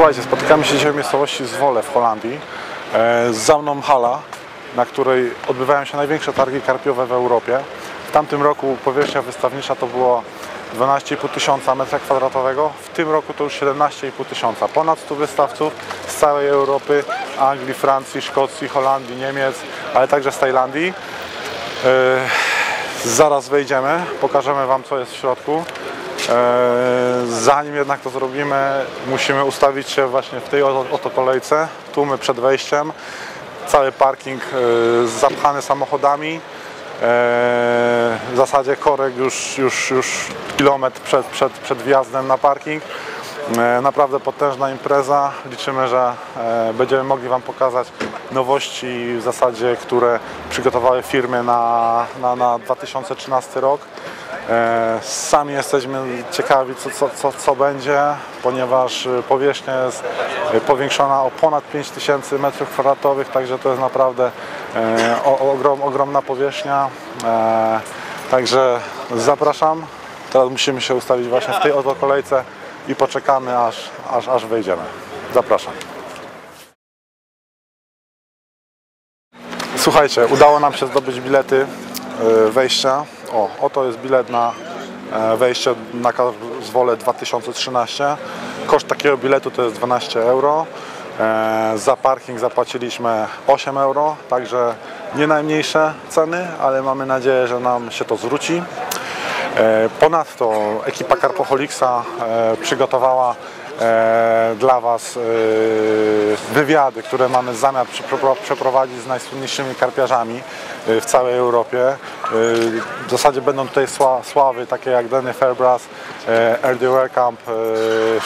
Słuchajcie, spotykamy się dzisiaj w miejscowości Zwole w Holandii. E, Za mną hala, na której odbywają się największe targi karpiowe w Europie. W tamtym roku powierzchnia wystawnicza to było 12,5 tysiąca metra kwadratowego. W tym roku to już 17,5 tysiąca. Ponad 100 wystawców z całej Europy, Anglii, Francji, Szkocji, Holandii, Niemiec, ale także z Tajlandii. E, Zaraz wejdziemy, pokażemy Wam co jest w środku. E, Zanim jednak to zrobimy, musimy ustawić się właśnie w tej oto, kolejce, tłumy przed wejściem. Cały parking e, zapchany samochodami. E, W zasadzie korek już, już, już kilometr przed, przed, przed wjazdem na parking. Naprawdę potężna impreza. Liczymy, że będziemy mogli Wam pokazać nowości w zasadzie, które przygotowały firmy na, na, na 2013 rok. E, Sami jesteśmy ciekawi, co, co, co, co będzie, ponieważ e, powierzchnia jest e, powiększona o ponad 5000 m2, także to jest naprawdę e, ogrom, ogromna powierzchnia. E, Także zapraszam. Teraz musimy się ustawić właśnie w tej oto kolejce i poczekamy aż, aż, aż wejdziemy. Zapraszam. Słuchajcie, udało nam się zdobyć bilety wejścia. O, oto jest bilet na e, wejście na Zwolę 2013. Koszt takiego biletu to jest 12 euro. E, Za parking zapłaciliśmy 8 euro, także nie najmniejsze ceny, ale mamy nadzieję, że nam się to zwróci. E, Ponadto ekipa Carpoholicsa e, przygotowała e, dla Was e, wywiady, które mamy zamiar przepro- przeprowadzić z najsłynniejszymi karpiarzami e, w całej Europie. E, W zasadzie będą tutaj sła- sławy takie jak Danny Fairbrass, e, Erdy Werkamp, e,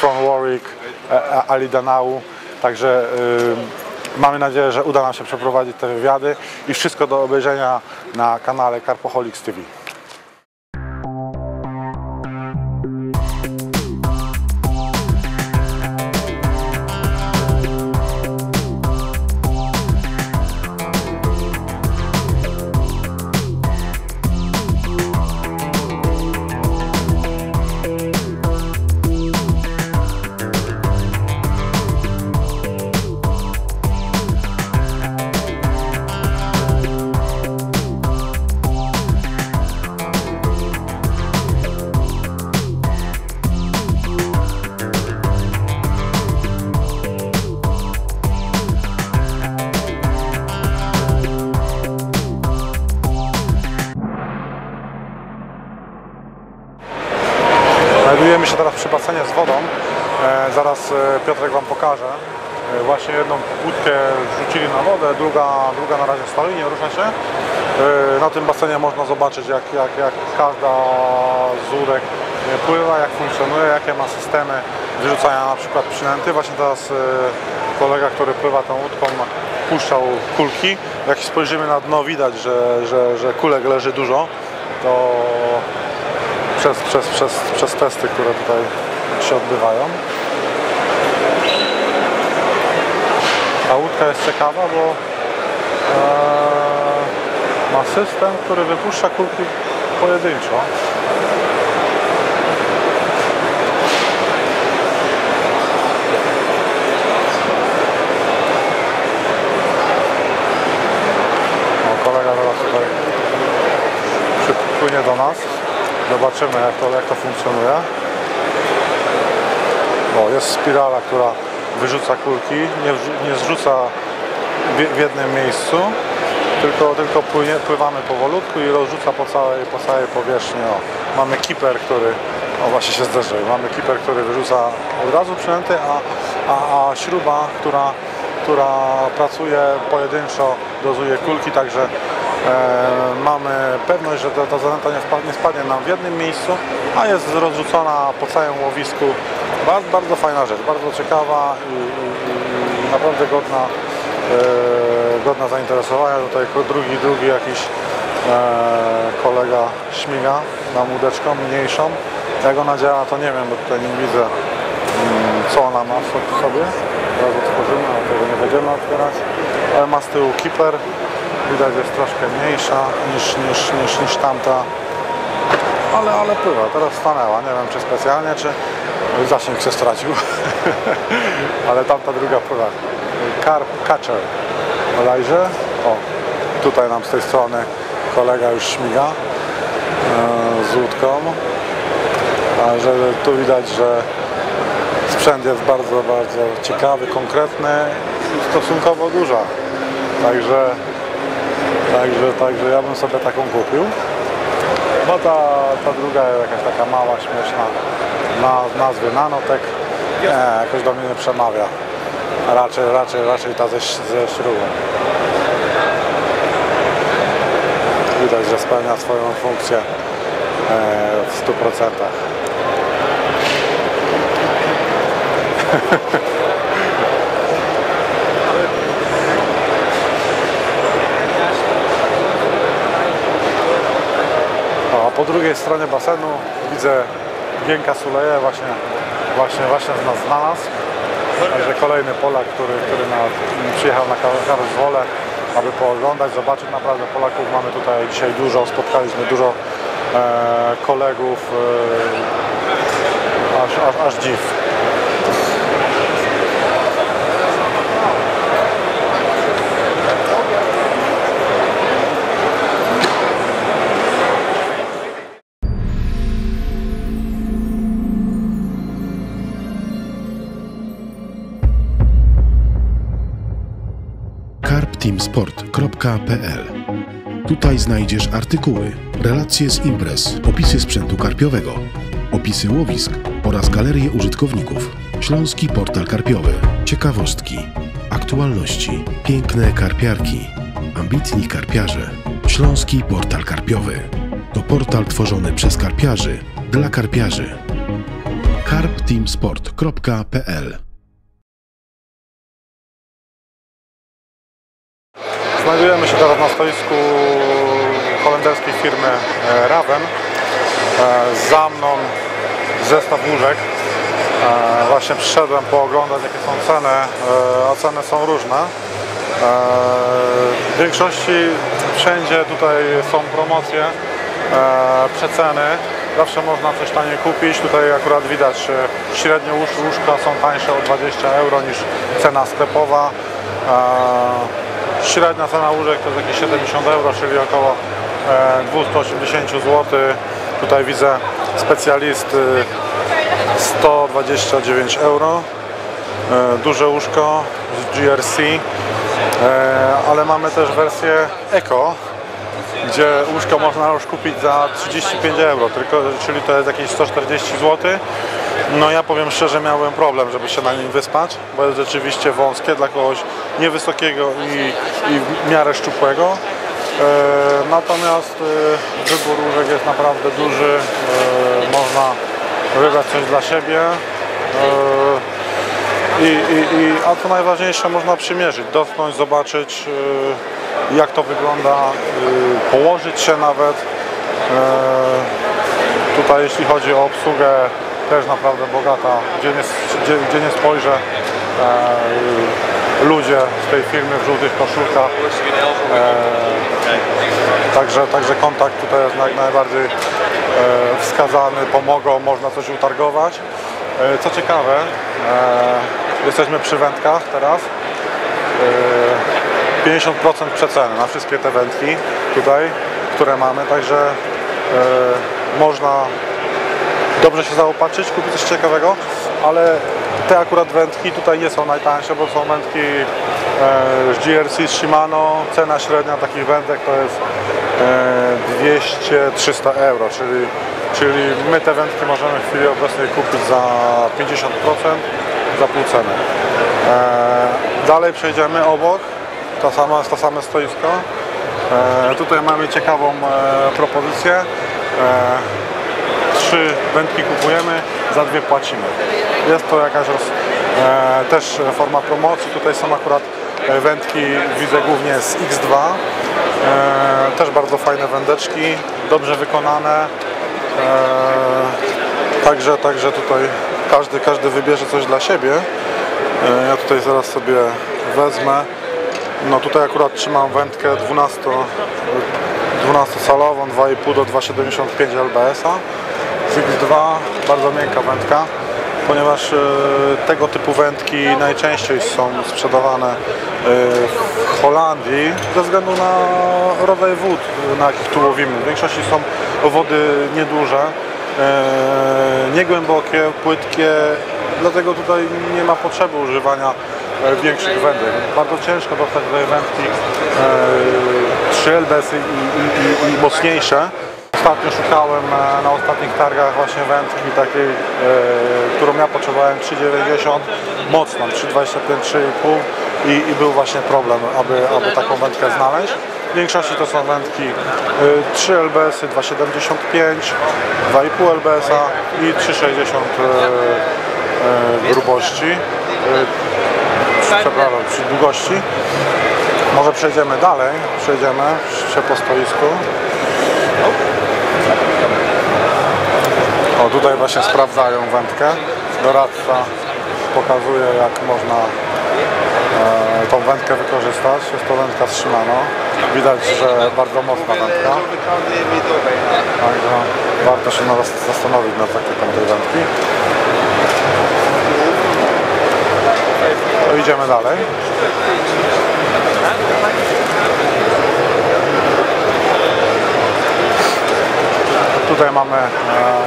Sean Warwick, e, Ali Danau. Także e, mamy nadzieję, że uda nam się przeprowadzić te wywiady i wszystko do obejrzenia na kanale Carpoholics TV. Pokaże. E, właśnie jedną łódkę rzucili na wodę, druga, druga na razie stoi, nie rusza się. E, na tym basenie można zobaczyć jak, jak, jak każda z łódek e, pływa, jak funkcjonuje, jakie ma systemy wyrzucania na przykład przynęty. Właśnie teraz kolega, który pływa tą łódką puszczał kulki. Jak spojrzymy na dno widać, że, że, że kulek leży dużo. To przez, przez, przez, przez testy, które tutaj się odbywają. Łódka jest ciekawa, bo e, ma system, który wypuszcza kulki pojedynczo. O, kolega teraz tutaj przypłynie do nas. Zobaczymy jak to, jak to funkcjonuje. O, jest spirala, która wyrzuca kulki, nie, nie zrzuca w, jednym miejscu, tylko, tylko płynie, pływamy powolutku i rozrzuca po całej, po całej powierzchni. O, mamy kiper, który, o właśnie się zderzył, mamy kiper, który wyrzuca od razu przynęty, a, a, a śruba, która, która pracuje pojedynczo, dozuje kulki, także E, mamy pewność, że ta, ta zanęta nie nie spadnie nam w jednym miejscu, a jest rozrzucona po całym łowisku. Bardzo, bardzo fajna rzecz, bardzo ciekawa i, i, i naprawdę godna, e, godna zainteresowania. Tutaj drugi, drugi jakiś e, kolega śmiga na łódeczką mniejszą. Jak ona działa to nie wiem, bo tutaj nie widzę mm, co ona ma w so- sobie. Teraz otworzymy, ale tego nie będziemy otwierać. Ale ma z tyłu kiper. Widać jest troszkę mniejsza niż, niż, niż, niż tamta. Ale, ale pływa. Teraz stanęła. Nie wiem czy specjalnie, czy, Zasięg się stracił. Ale tamta druga pora. Carp Catcher. Bodajże. O, tutaj nam z tej strony kolega już śmiga e, z łódką. A że tu widać, że sprzęt jest bardzo, bardzo ciekawy, konkretny i stosunkowo duża. Także, także, także ja bym sobie taką kupił. Bo ta, ta druga jakaś taka mała, śmieszna na nazwie Nanotek. Nie, jakoś do mnie nie przemawia. Raczej, raczej, raczej ta ze, ze śrubą. Widać, że spełnia swoją funkcję e, w 100%. O, a po drugiej stronie basenu widzę Gienka Suleje właśnie, właśnie, właśnie nas znalazł. Także kolejny Polak, który, który na, przyjechał na Karlswole, aby pooglądać, zobaczyć. Naprawdę Polaków mamy tutaj dzisiaj dużo, spotkaliśmy dużo e, kolegów, e, aż, aż, aż dziw. karpteamsport.pl Tutaj znajdziesz artykuły, relacje z imprez, opisy sprzętu karpiowego, opisy łowisk oraz galerie użytkowników. Śląski Portal Karpiowy, ciekawostki, aktualności, piękne karpiarki, ambitni karpiarze. Śląski Portal Karpiowy to portal tworzony przez karpiarzy dla karpiarzy. karpteamsport.pl Znajdujemy się teraz na stoisku holenderskiej firmy e, Raven. E, Za mną zestaw łóżek. E, Właśnie przyszedłem pooglądać jakie są ceny, a ceny są różne. W większości wszędzie tutaj są promocje, przeceny. Zawsze można coś taniej kupić. Tutaj akurat widać średnio łóż- łóżka są tańsze o 20 euro niż cena sklepowa. E, Średnia cena łóżek to jest jakieś 70 euro, czyli około e, 280 zł. Tutaj widzę specjalisty 129 euro. E, Duże łóżko z GRC, e, ale mamy też wersję Eco, gdzie łóżko można już kupić za 35 euro, tylko, czyli to jest jakieś 140 zł. No ja powiem szczerze, miałem problem, żeby się na nim wyspać, bo jest rzeczywiście wąskie dla kogoś niewysokiego i, i w miarę szczupłego. E, natomiast e, wybór łóżek jest naprawdę duży, e, można wybrać coś dla siebie. E, i, i, i, a co najważniejsze, można przymierzyć, dotknąć, zobaczyć e, jak to wygląda, e, położyć się nawet. Tutaj jeśli chodzi o obsługę, też naprawdę bogata, gdzie nie, gdzie, gdzie nie spojrzę. E, ludzie z tej firmy w żółtych koszulkach. E, także, także kontakt tutaj jest jak najbardziej e, wskazany, pomogą, można coś utargować. E, co ciekawe, e, jesteśmy przy wędkach teraz. E, 50% przeceny na wszystkie te wędki tutaj, które mamy, także e, można dobrze się zaopatrzyć, kupić coś ciekawego, ale te akurat wędki tutaj nie są najtańsze, bo są wędki e, z GRC, z Shimano. Cena średnia takich wędek to jest e, 200-300 euro, czyli, czyli my te wędki możemy w chwili obecnej kupić za 50%, za pół ceny. E, dalej przejdziemy obok, to samo, to same stoisko. E, tutaj mamy ciekawą e, propozycję. Trzy wędki kupujemy, za dwie płacimy. Jest to jakaś roz, e, też forma promocji. Tutaj są akurat e, wędki, widzę głównie z X2. E, też bardzo fajne wędeczki, dobrze wykonane. E, także, także tutaj każdy, każdy wybierze coś dla siebie. E, ja tutaj zaraz sobie wezmę. No tutaj akurat trzymam wędkę 12, 12-salową, 2,5 do 2,75 lbs-a. Z X2, bardzo miękka wędka. ponieważ e, tego typu wędki najczęściej są sprzedawane e, w Holandii ze względu na rodzaj wód, na jakich tu łowimy. W większości są wody nieduże, e, niegłębokie, płytkie, dlatego tutaj nie ma potrzeby używania większych wędek. Bardzo ciężko dostać tutaj wędki e, 3 LBS i, i, i, i mocniejsze. Ostatnio szukałem e, na ostatnich targach właśnie wędki takiej, e, którą ja potrzebowałem 3,90 mocną, 3,25, 3,5 i, i był właśnie problem, aby, aby taką wędkę znaleźć. W większości to są wędki e, 3 LBS, 2,75, 2,5 LBS i 3,60 e, grubości, przepraszam, przy długości. Może przejdziemy dalej, przejdziemy się po stoisku. Tutaj właśnie sprawdzają wędkę. Doradca pokazuje, jak można e, tą wędkę wykorzystać. Jest to wędka Shimano. Widać, że bardzo mocna wędka. Także warto się zastanowić nad taktyką tej wędki. To idziemy dalej. Tutaj mamy e,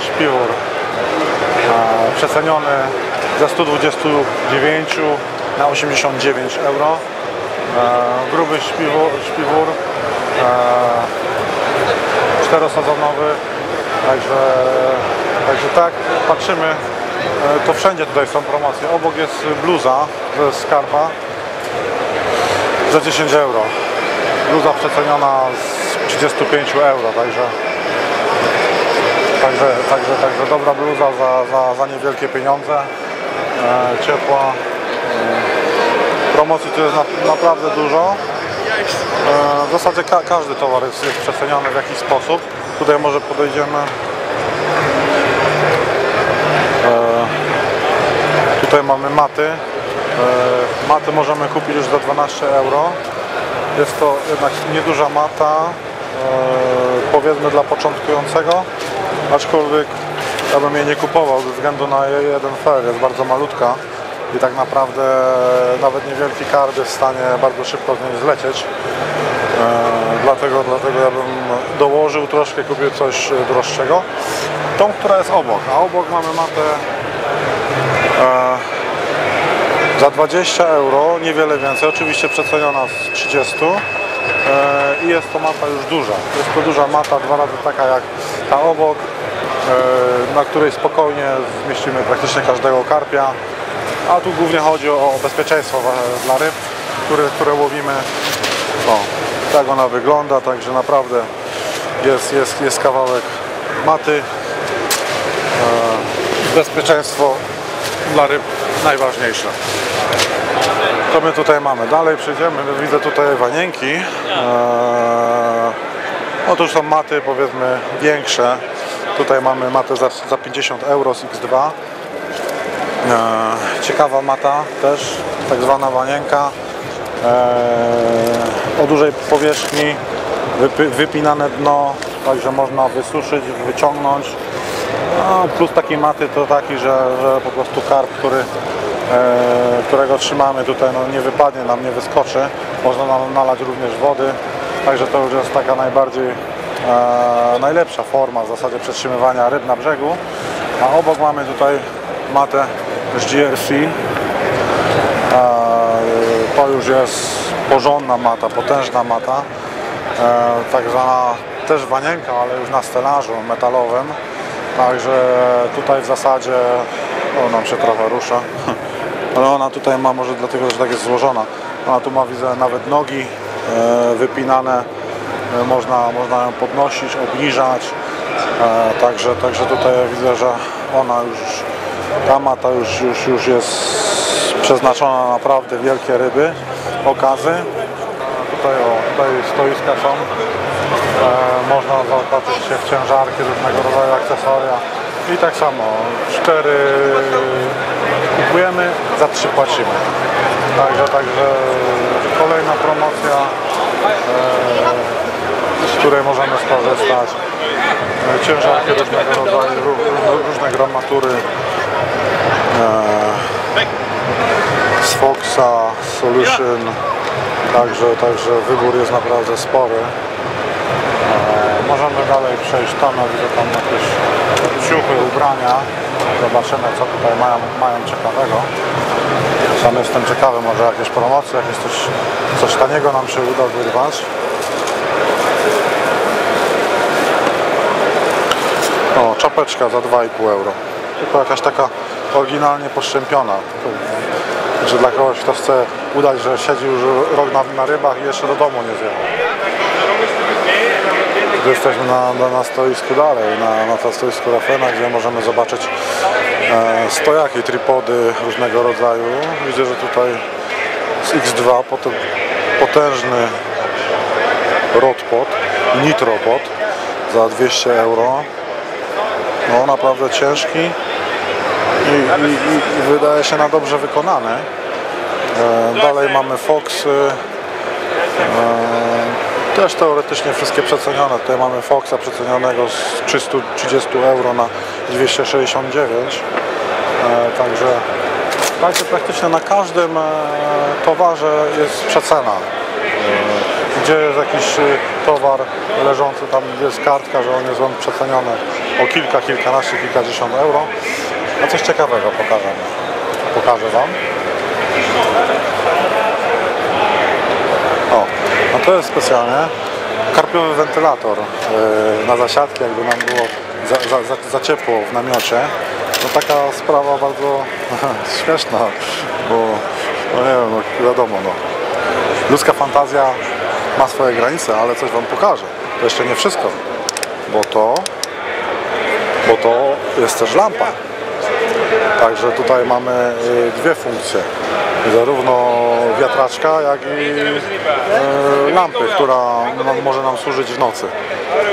śpiwór e, przeceniony ze 129 na 89 euro. E, gruby śpiwór, śpiwór e, czterosezonowy, także, także tak, patrzymy, e, to wszędzie tutaj są promocje. Obok jest bluza ze Skarpa za 10 euro. Bluza przeceniona z 35 euro, także Także, także, także dobra bluza za, za, za niewielkie pieniądze, e, ciepła. E, promocji tu jest na, naprawdę dużo. E, w zasadzie ka, każdy towar jest, jest przeceniany w jakiś sposób. Tutaj może podejdziemy. E, tutaj mamy maty. E, maty możemy kupić już za 12 euro. Jest to jednak nieduża mata, e, powiedzmy dla początkującego, aczkolwiek ja bym jej nie kupował ze względu na jeden fer, jest bardzo malutka i tak naprawdę nawet niewielki karb jest w stanie bardzo szybko z niej zlecieć. E, dlatego, dlatego ja bym dołożył troszkę, kupił coś droższego. Tą, która jest obok, a obok mamy matę e, za 20 euro, niewiele więcej, oczywiście przeceniona z 30 e, i jest to mata już duża. Jest to duża mata, dwa razy taka jak ta obok, na której spokojnie zmieścimy praktycznie każdego karpia. A tu głównie chodzi o bezpieczeństwo dla ryb, które, które łowimy. Tak ona wygląda, także naprawdę jest, jest, jest kawałek maty. E, bezpieczeństwo dla ryb najważniejsze. Co my tutaj mamy? Dalej przejdziemy, widzę tutaj wanienki. Eee, otóż są maty powiedzmy większe. Tutaj mamy matę za, za 50 euro z X2. Eee, ciekawa mata też, tak zwana wanienka. Eee, o dużej powierzchni, wypy, wypinane dno, także można wysuszyć, wyciągnąć. No, plus takiej maty to taki, że, że po prostu karp, który, e, którego trzymamy tutaj no, nie wypadnie nam, nie wyskoczy. Można nalać również wody, także to już jest taka najbardziej najlepsza forma w zasadzie przetrzymywania ryb na brzegu. A obok mamy tutaj matę z GRC. To już jest porządna mata, potężna mata. E, tak zwana też wanienka, ale już na stelażu metalowym. Także tutaj w zasadzie, o nam się trochę rusza, ale ona tutaj ma może dlatego, że tak jest złożona. Ona tu ma widzę nawet nogi e, wypinane, można, można ją podnosić, obniżać. E, także, także tutaj widzę, że ona już, ta już, już, już jest przeznaczona na naprawdę wielkie ryby, okazy. Tutaj, o, tutaj stoiska są. E, można zaopatrzyć się w ciężarki, różnego rodzaju akcesoria. I tak samo, cztery kupujemy, za trzy płacimy. Także, także kolejna promocja, e, z której możemy skorzystać. E, ciężarki różnego rodzaju, ró- ró- różne gramatury. e, z Foxa, Solution, także, także wybór jest naprawdę spory. E, możemy dalej przejść tam, widzę tam jakieś ciuchy, ubrania. Zobaczymy co tutaj mają, mają ciekawego. Sam jestem ciekawy, może jakieś promocje, jakieś coś, coś taniego nam się uda wyrwać. Czapeczka za 2,5 euro. Tylko jakaś taka oryginalnie poszczępiona. Że dla kogoś, kto chce udać, że siedzi już rok na, na rybach i jeszcze do domu nie zjechał. Tu Jesteśmy na, na, na stoisku dalej, na, na to stoisku Rafena, gdzie możemy zobaczyć e, stojaki, tripody różnego rodzaju. Widzę, że tutaj z X2 potem potężny rodpot, nitropod za 200 euro. No naprawdę ciężki i, i, i, wydaje się na dobrze wykonany. E, dalej mamy Foxy. E, też teoretycznie wszystkie przecenione. Tutaj mamy Foxa przecenionego z 330 euro na 269. E, także, także praktycznie na każdym e, towarze jest przecena. Gdzie jest jakiś e, towar leżący, tam jest kartka, że on jest on przeceniony o kilka, kilkanaście, kilkadziesiąt euro. A coś ciekawego pokażę. Pokażę Wam. O, no to jest specjalnie karpiowy wentylator yy, na zasiadki, jakby nam było za, za, za, za ciepło w namiocie. No taka sprawa bardzo śmieszna, bo no nie wiem, no wiadomo, no. ludzka fantazja ma swoje granice, ale coś Wam pokażę. To jeszcze nie wszystko, bo to, bo to jest też lampa. Także tutaj mamy y, dwie funkcje. Zarówno wiatraczka, jak i y, lampy, która może nam służyć w nocy.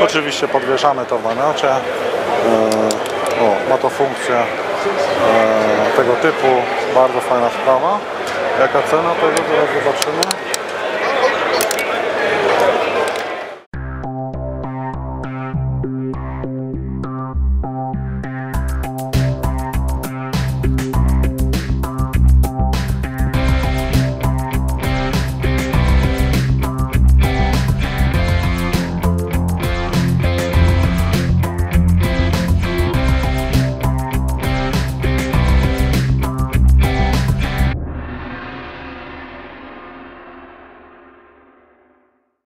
Oczywiście podwieszamy to w namiocie. Y, O, ma to funkcję tego typu. Bardzo fajna sprawa. Jaka cena tego? Zaraz zobaczymy.